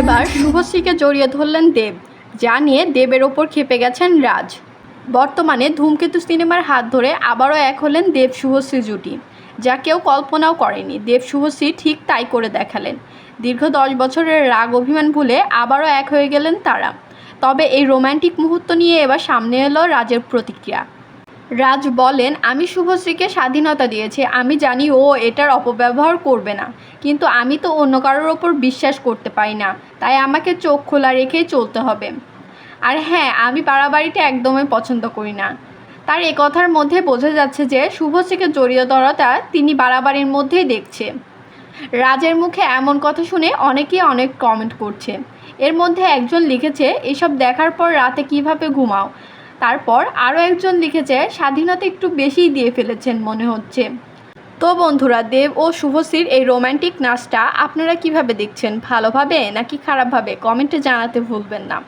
এবার শুভশ্রীকে জড়িয়ে ধরলেন দেব, যা নিয়ে দেবের ওপর খেপে গেছেন রাজ। বর্তমানে ধূমকেতু সিনেমার হাত ধরে আবারও এক হলেন দেব শুভশ্রী জুটি, যা কেউ কল্পনাও করেনি। দেব শুভশ্রী ঠিক তাই করে দেখালেন। দীর্ঘ দশ বছরের রাগ অভিমান ভুলে আবারও এক হয়ে গেলেন তারা। তবে এই রোম্যান্টিক মুহূর্ত নিয়ে এবার সামনে এলো রাজের প্রতিক্রিয়া। রাজ বলেন, আমি শুভশ্রীকে স্বাধীনতা দিয়েছি। আমি জানি ও এটার অপব্যবহার করবে না। কিন্তু আমি তো অন্য কারোর ওপর বিশ্বাস করতে পারি না। তাই আমাকে চোখ খোলা রেখেই চলতে হবে। আর হ্যাঁ আমি বাড়াবাড়িটা একদমই পছন্দ করি না। তার এ কথার মধ্যে বোঝা যাচ্ছে যে শুভশ্রীকে জড়িয়ে ধরাটা তিনি বাড়াবাড়ির মধ্যেই দেখছে। রাজের মুখে এমন কথা শুনে অনেকেই অনেক কমেন্ট করছে। এর মধ্যে একজন লিখেছে, এসব দেখার পর রাতে কীভাবে ঘুমাও? তারপর আরও একজন লিখেছে, স্বাধীনতা একটু বেশিই দিয়ে ফেলেছেন মনে হচ্ছে। তো বন্ধুরা, দেব ও শুভশ্রীর এই রোম্যান্টিক নাচটা আপনারা কীভাবে দেখছেন ভালোভাবে নাকি খারাপভাবে কমেন্টে জানাতে ভুলবেন না।